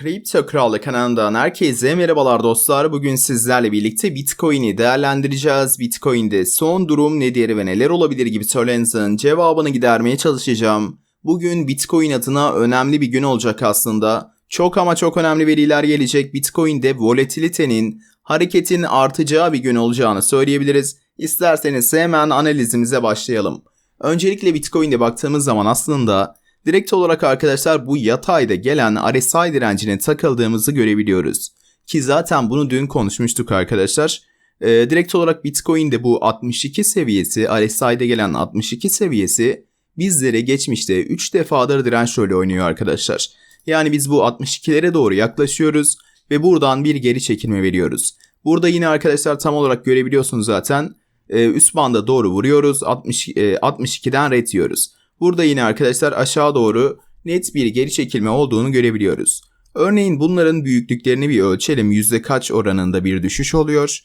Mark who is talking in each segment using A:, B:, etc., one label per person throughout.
A: Kripto Kralı kanalından herkese merhabalar dostlar. Bugün sizlerle birlikte Bitcoin'i değerlendireceğiz. Bitcoin'de son durum nedir ve neler olabilir gibi sorularınızın cevabını gidermeye çalışacağım. Bugün Bitcoin adına önemli bir gün olacak aslında. Çok ama çok önemli veriler gelecek. Bitcoin'de volatilitenin, hareketin artacağı bir gün olacağını söyleyebiliriz. İsterseniz hemen analizimize başlayalım. Öncelikle Bitcoin'de baktığımız zaman aslında Direkt olarak arkadaşlar bu yatayda gelen RSI direncine takıldığımızı görebiliyoruz. Ki zaten bunu dün konuşmuştuk arkadaşlar. Ee, direkt olarak Bitcoin'de bu 62 seviyesi, RSI'de gelen 62 seviyesi bizlere geçmişte 3 defadır direnç rolü oynuyor arkadaşlar. Yani biz bu 62'lere doğru yaklaşıyoruz ve buradan bir geri çekilme veriyoruz. Burada yine arkadaşlar tam olarak görebiliyorsunuz zaten. Ee, üst banda doğru vuruyoruz. 60, e, 62'den red yiyoruz. Burada yine arkadaşlar aşağı doğru net bir geri çekilme olduğunu görebiliyoruz. Örneğin bunların büyüklüklerini bir ölçelim. Yüzde kaç oranında bir düşüş oluyor?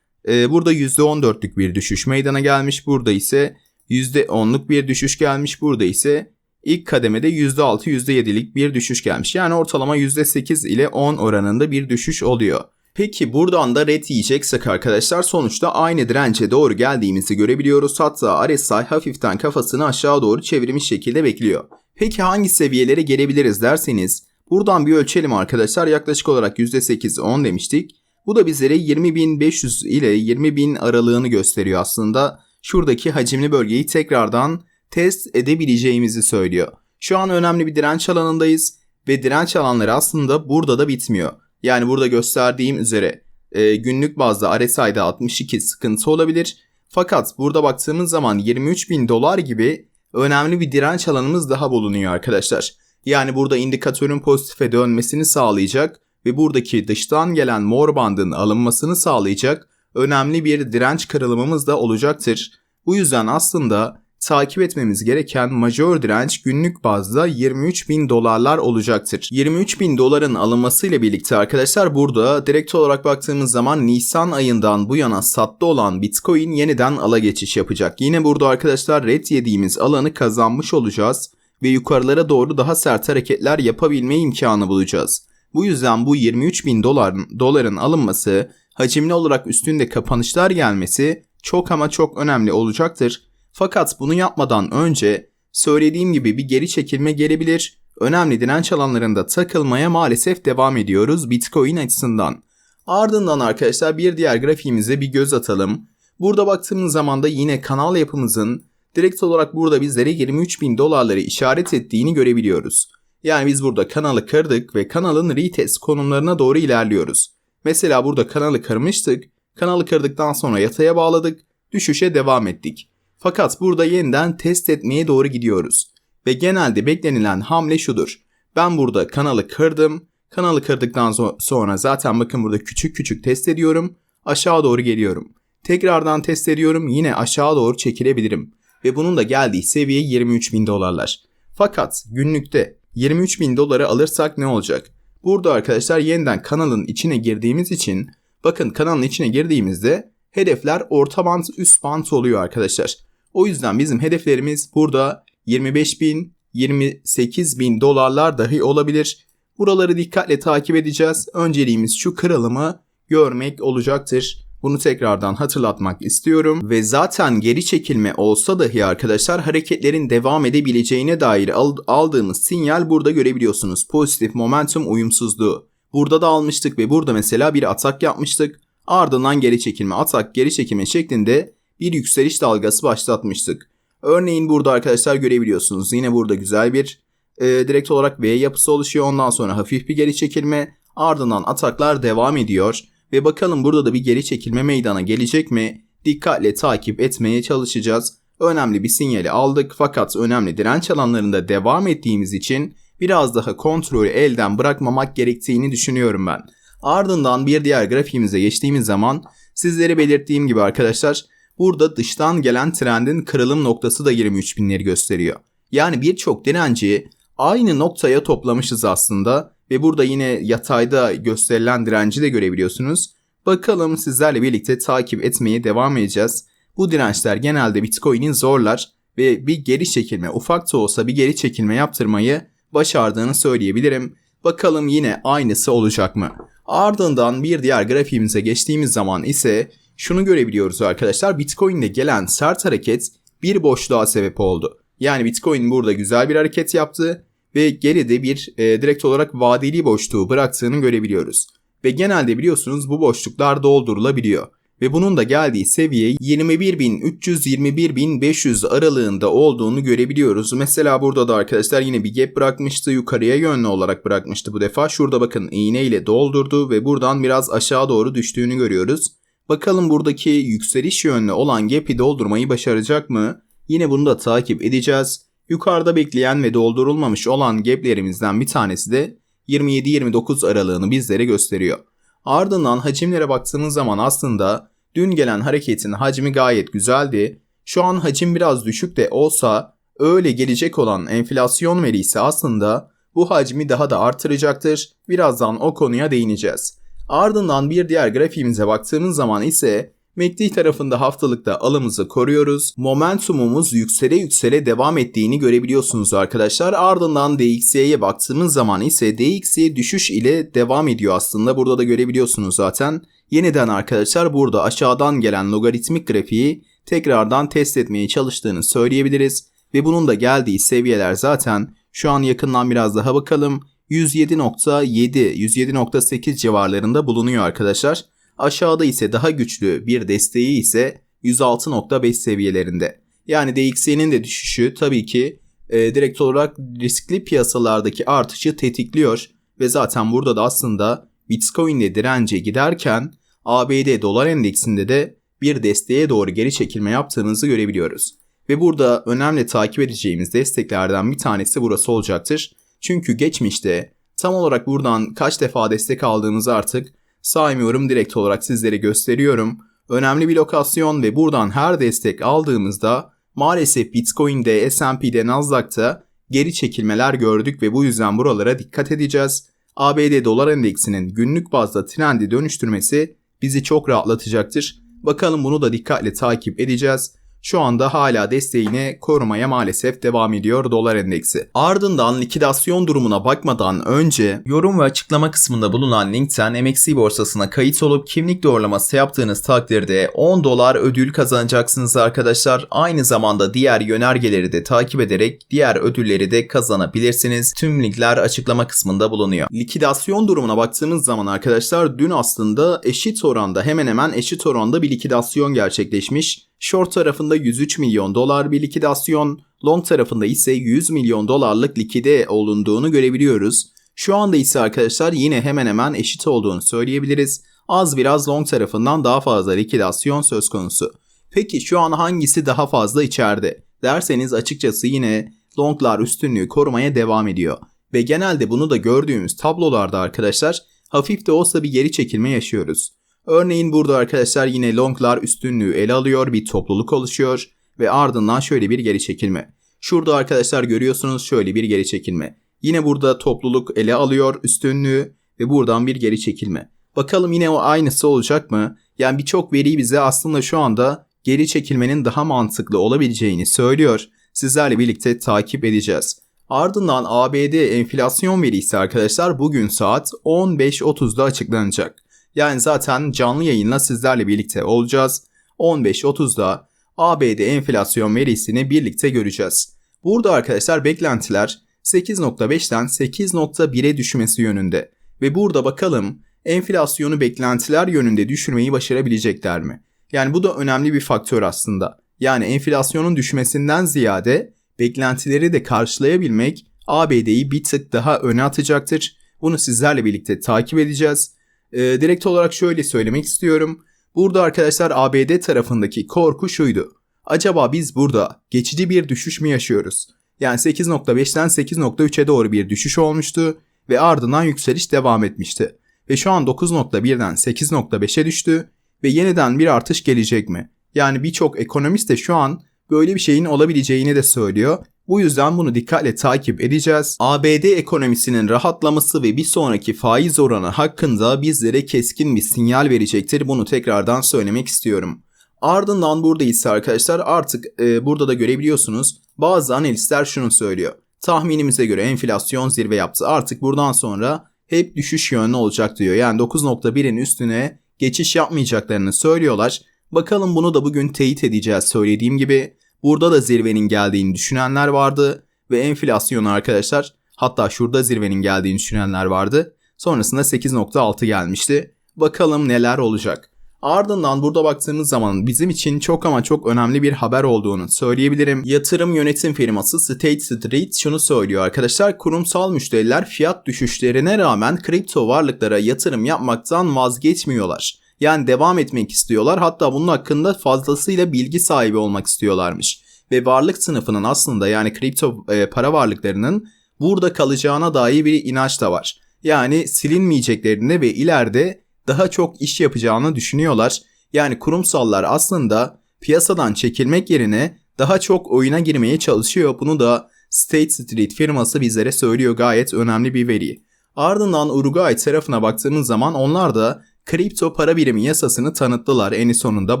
A: Ee, burada %14'lük bir düşüş meydana gelmiş. Burada ise %10'luk bir düşüş gelmiş. Burada ise ilk kademede %6, %7'lik bir düşüş gelmiş. Yani ortalama %8 ile 10 oranında bir düşüş oluyor. Peki buradan da red yiyeceksek arkadaşlar sonuçta aynı dirence doğru geldiğimizi görebiliyoruz. Hatta RSI hafiften kafasını aşağı doğru çevirmiş şekilde bekliyor. Peki hangi seviyelere gelebiliriz derseniz buradan bir ölçelim arkadaşlar yaklaşık olarak %8-10 demiştik. Bu da bizlere 20.500 ile 20.000 aralığını gösteriyor aslında. Şuradaki hacimli bölgeyi tekrardan test edebileceğimizi söylüyor. Şu an önemli bir direnç alanındayız ve direnç alanları aslında burada da bitmiyor. Yani burada gösterdiğim üzere e, günlük bazda RSI'de 62 sıkıntı olabilir. Fakat burada baktığımız zaman 23 bin dolar gibi önemli bir direnç alanımız daha bulunuyor arkadaşlar. Yani burada indikatörün pozitife dönmesini sağlayacak ve buradaki dıştan gelen mor bandın alınmasını sağlayacak önemli bir direnç kırılımımız da olacaktır. Bu yüzden aslında takip etmemiz gereken majör direnç günlük bazda 23 bin dolarlar olacaktır. 23 bin doların alınmasıyla birlikte arkadaşlar burada direkt olarak baktığımız zaman Nisan ayından bu yana sattı olan Bitcoin yeniden ala geçiş yapacak. Yine burada arkadaşlar red yediğimiz alanı kazanmış olacağız ve yukarılara doğru daha sert hareketler yapabilme imkanı bulacağız. Bu yüzden bu 23 bin doların, doların alınması, hacimli olarak üstünde kapanışlar gelmesi çok ama çok önemli olacaktır fakat bunu yapmadan önce söylediğim gibi bir geri çekilme gelebilir. Önemli direnç alanlarında takılmaya maalesef devam ediyoruz Bitcoin açısından. Ardından arkadaşlar bir diğer grafiğimize bir göz atalım. Burada baktığımız zaman da yine kanal yapımızın direkt olarak burada bizlere 23 bin dolarları işaret ettiğini görebiliyoruz. Yani biz burada kanalı kırdık ve kanalın retest konumlarına doğru ilerliyoruz. Mesela burada kanalı kırmıştık. Kanalı kırdıktan sonra yataya bağladık. Düşüşe devam ettik. Fakat burada yeniden test etmeye doğru gidiyoruz. Ve genelde beklenilen hamle şudur. Ben burada kanalı kırdım. Kanalı kırdıktan sonra zaten bakın burada küçük küçük test ediyorum. Aşağı doğru geliyorum. Tekrardan test ediyorum yine aşağı doğru çekilebilirim. Ve bunun da geldiği seviye 23 bin dolarlar. Fakat günlükte 23 bin doları alırsak ne olacak? Burada arkadaşlar yeniden kanalın içine girdiğimiz için bakın kanalın içine girdiğimizde hedefler orta bant üst bant oluyor arkadaşlar. O yüzden bizim hedeflerimiz burada 25 bin, 28 bin dolarlar dahi olabilir. Buraları dikkatle takip edeceğiz. Önceliğimiz şu kırılımı görmek olacaktır. Bunu tekrardan hatırlatmak istiyorum ve zaten geri çekilme olsa dahi arkadaşlar hareketlerin devam edebileceğine dair aldığımız sinyal burada görebiliyorsunuz. Pozitif momentum uyumsuzluğu. Burada da almıştık ve burada mesela bir atak yapmıştık. Ardından geri çekilme, atak, geri çekilme şeklinde bir yükseliş dalgası başlatmıştık. Örneğin burada arkadaşlar görebiliyorsunuz. Yine burada güzel bir e, direkt olarak V yapısı oluşuyor. Ondan sonra hafif bir geri çekilme. Ardından ataklar devam ediyor. Ve bakalım burada da bir geri çekilme meydana gelecek mi? Dikkatle takip etmeye çalışacağız. Önemli bir sinyali aldık fakat önemli direnç alanlarında devam ettiğimiz için biraz daha kontrolü elden bırakmamak gerektiğini düşünüyorum ben. Ardından bir diğer grafiğimize geçtiğimiz zaman sizlere belirttiğim gibi arkadaşlar Burada dıştan gelen trendin kırılım noktası da 23 binleri gösteriyor. Yani birçok direnci aynı noktaya toplamışız aslında ve burada yine yatayda gösterilen direnci de görebiliyorsunuz. Bakalım sizlerle birlikte takip etmeye devam edeceğiz. Bu dirençler genelde Bitcoin'in zorlar ve bir geri çekilme ufak da olsa bir geri çekilme yaptırmayı başardığını söyleyebilirim. Bakalım yine aynısı olacak mı? Ardından bir diğer grafiğimize geçtiğimiz zaman ise şunu görebiliyoruz arkadaşlar. Bitcoin'de gelen sert hareket bir boşluğa sebep oldu. Yani Bitcoin burada güzel bir hareket yaptı ve geride bir e, direkt olarak vadeli boşluğu bıraktığını görebiliyoruz. Ve genelde biliyorsunuz bu boşluklar doldurulabiliyor. Ve bunun da geldiği seviye 21.300-21.500 aralığında olduğunu görebiliyoruz. Mesela burada da arkadaşlar yine bir gap bırakmıştı. Yukarıya yönlü olarak bırakmıştı bu defa. Şurada bakın iğne ile doldurdu ve buradan biraz aşağı doğru düştüğünü görüyoruz. Bakalım buradaki yükseliş yönlü olan gap'i doldurmayı başaracak mı? Yine bunu da takip edeceğiz. Yukarıda bekleyen ve doldurulmamış olan gap'lerimizden bir tanesi de 27-29 aralığını bizlere gösteriyor. Ardından hacimlere baktığınız zaman aslında dün gelen hareketin hacmi gayet güzeldi. Şu an hacim biraz düşük de olsa öyle gelecek olan enflasyon verisi aslında bu hacmi daha da artıracaktır. Birazdan o konuya değineceğiz. Ardından bir diğer grafiğimize baktığımız zaman ise MACD tarafında haftalıkta alımızı koruyoruz. Momentumumuz yüksele yüksele devam ettiğini görebiliyorsunuz arkadaşlar. Ardından DXY'ye baktığımız zaman ise DXY düşüş ile devam ediyor aslında. Burada da görebiliyorsunuz zaten. Yeniden arkadaşlar burada aşağıdan gelen logaritmik grafiği tekrardan test etmeye çalıştığını söyleyebiliriz. Ve bunun da geldiği seviyeler zaten şu an yakından biraz daha bakalım. 107.7, 107.8 civarlarında bulunuyor arkadaşlar. Aşağıda ise daha güçlü bir desteği ise 106.5 seviyelerinde. Yani DXY'nin de düşüşü tabii ki e, direkt olarak riskli piyasalardaki artışı tetikliyor ve zaten burada da aslında Bitcoin'de dirence giderken ABD dolar endeksinde de bir desteğe doğru geri çekilme yaptığınızı görebiliyoruz. Ve burada önemli takip edeceğimiz desteklerden bir tanesi burası olacaktır. Çünkü geçmişte tam olarak buradan kaç defa destek aldığımızı artık saymıyorum direkt olarak sizlere gösteriyorum. Önemli bir lokasyon ve buradan her destek aldığımızda maalesef Bitcoin'de, S&P'de, Nasdaq'ta geri çekilmeler gördük ve bu yüzden buralara dikkat edeceğiz. ABD dolar endeksinin günlük bazda trendi dönüştürmesi bizi çok rahatlatacaktır. Bakalım bunu da dikkatle takip edeceğiz şu anda hala desteğini korumaya maalesef devam ediyor dolar endeksi. Ardından likidasyon durumuna bakmadan önce yorum ve açıklama kısmında bulunan linkten MXC borsasına kayıt olup kimlik doğrulaması yaptığınız takdirde 10 dolar ödül kazanacaksınız arkadaşlar. Aynı zamanda diğer yönergeleri de takip ederek diğer ödülleri de kazanabilirsiniz. Tüm linkler açıklama kısmında bulunuyor. Likidasyon durumuna baktığımız zaman arkadaşlar dün aslında eşit oranda hemen hemen eşit oranda bir likidasyon gerçekleşmiş. Short tarafında 103 milyon dolar bir likidasyon, long tarafında ise 100 milyon dolarlık likide olunduğunu görebiliyoruz. Şu anda ise arkadaşlar yine hemen hemen eşit olduğunu söyleyebiliriz. Az biraz long tarafından daha fazla likidasyon söz konusu. Peki şu an hangisi daha fazla içeride? Derseniz açıkçası yine longlar üstünlüğü korumaya devam ediyor. Ve genelde bunu da gördüğümüz tablolarda arkadaşlar hafif de olsa bir geri çekilme yaşıyoruz. Örneğin burada arkadaşlar yine longlar üstünlüğü ele alıyor, bir topluluk oluşuyor ve ardından şöyle bir geri çekilme. Şurada arkadaşlar görüyorsunuz şöyle bir geri çekilme. Yine burada topluluk ele alıyor üstünlüğü ve buradan bir geri çekilme. Bakalım yine o aynısı olacak mı? Yani birçok veri bize aslında şu anda geri çekilmenin daha mantıklı olabileceğini söylüyor. Sizlerle birlikte takip edeceğiz. Ardından ABD enflasyon verisi arkadaşlar bugün saat 15.30'da açıklanacak. Yani zaten canlı yayınla sizlerle birlikte olacağız. 15.30'da ABD enflasyon verisini birlikte göreceğiz. Burada arkadaşlar beklentiler 8.5'ten 8.1'e düşmesi yönünde. Ve burada bakalım enflasyonu beklentiler yönünde düşürmeyi başarabilecekler mi? Yani bu da önemli bir faktör aslında. Yani enflasyonun düşmesinden ziyade beklentileri de karşılayabilmek ABD'yi bir tık daha öne atacaktır. Bunu sizlerle birlikte takip edeceğiz. E, direkt olarak şöyle söylemek istiyorum. Burada arkadaşlar ABD tarafındaki korku şuydu. Acaba biz burada geçici bir düşüş mü yaşıyoruz? Yani 8.5'ten 8.3'e doğru bir düşüş olmuştu ve ardından yükseliş devam etmişti. Ve şu an 9.1'den 8.5'e düştü ve yeniden bir artış gelecek mi? Yani birçok ekonomist de şu an böyle bir şeyin olabileceğini de söylüyor bu yüzden bunu dikkatle takip edeceğiz. ABD ekonomisinin rahatlaması ve bir sonraki faiz oranı hakkında bizlere keskin bir sinyal verecektir. Bunu tekrardan söylemek istiyorum. Ardından burada ise arkadaşlar artık e, burada da görebiliyorsunuz bazı analistler şunu söylüyor. tahminimize göre enflasyon zirve yaptı. Artık buradan sonra hep düşüş yönlü olacak diyor. Yani 9.1'in üstüne geçiş yapmayacaklarını söylüyorlar. Bakalım bunu da bugün teyit edeceğiz söylediğim gibi. Burada da zirvenin geldiğini düşünenler vardı ve enflasyonu arkadaşlar hatta şurada zirvenin geldiğini düşünenler vardı. Sonrasında 8.6 gelmişti. Bakalım neler olacak. Ardından burada baktığımız zaman bizim için çok ama çok önemli bir haber olduğunu söyleyebilirim. Yatırım yönetim firması State Street şunu söylüyor arkadaşlar. Kurumsal müşteriler fiyat düşüşlerine rağmen kripto varlıklara yatırım yapmaktan vazgeçmiyorlar. Yani devam etmek istiyorlar. Hatta bunun hakkında fazlasıyla bilgi sahibi olmak istiyorlarmış. Ve varlık sınıfının aslında yani kripto e, para varlıklarının burada kalacağına dair bir inanç da var. Yani silinmeyeceklerini ve ileride daha çok iş yapacağını düşünüyorlar. Yani kurumsallar aslında piyasadan çekilmek yerine daha çok oyuna girmeye çalışıyor. Bunu da State Street firması bizlere söylüyor gayet önemli bir veri. Ardından Uruguay tarafına baktığımız zaman onlar da kripto para birimi yasasını tanıttılar. En sonunda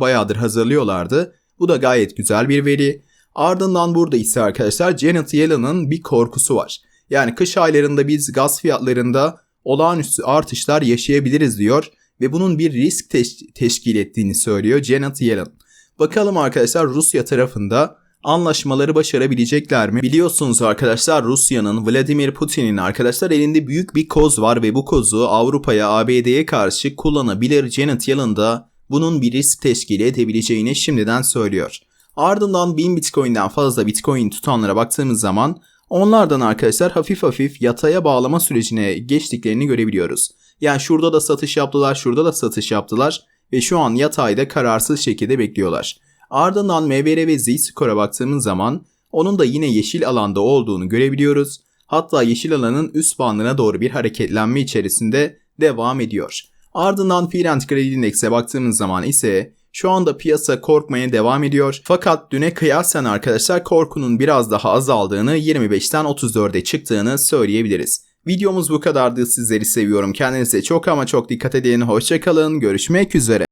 A: bayağıdır hazırlıyorlardı. Bu da gayet güzel bir veri. Ardından burada ise arkadaşlar Janet Yellen'ın bir korkusu var. Yani kış aylarında biz gaz fiyatlarında olağanüstü artışlar yaşayabiliriz diyor ve bunun bir risk teş- teşkil ettiğini söylüyor Janet Yellen. Bakalım arkadaşlar Rusya tarafında anlaşmaları başarabilecekler mi? Biliyorsunuz arkadaşlar Rusya'nın Vladimir Putin'in arkadaşlar elinde büyük bir koz var ve bu kozu Avrupa'ya ABD'ye karşı kullanabilir. Janet Yellen bunun bir risk teşkil edebileceğini şimdiden söylüyor. Ardından 1000 Bitcoin'den fazla Bitcoin tutanlara baktığımız zaman onlardan arkadaşlar hafif hafif yataya bağlama sürecine geçtiklerini görebiliyoruz. Yani şurada da satış yaptılar, şurada da satış yaptılar ve şu an yatayda kararsız şekilde bekliyorlar. Ardından MVR ve Z-Score'a baktığımız zaman onun da yine yeşil alanda olduğunu görebiliyoruz. Hatta yeşil alanın üst bandına doğru bir hareketlenme içerisinde devam ediyor. Ardından Fear and Index'e baktığımız zaman ise şu anda piyasa korkmaya devam ediyor. Fakat düne kıyasen arkadaşlar korkunun biraz daha azaldığını 25'ten 34'e çıktığını söyleyebiliriz. Videomuz bu kadardı. Sizleri seviyorum. Kendinize çok ama çok dikkat edin. Hoşçakalın. Görüşmek üzere.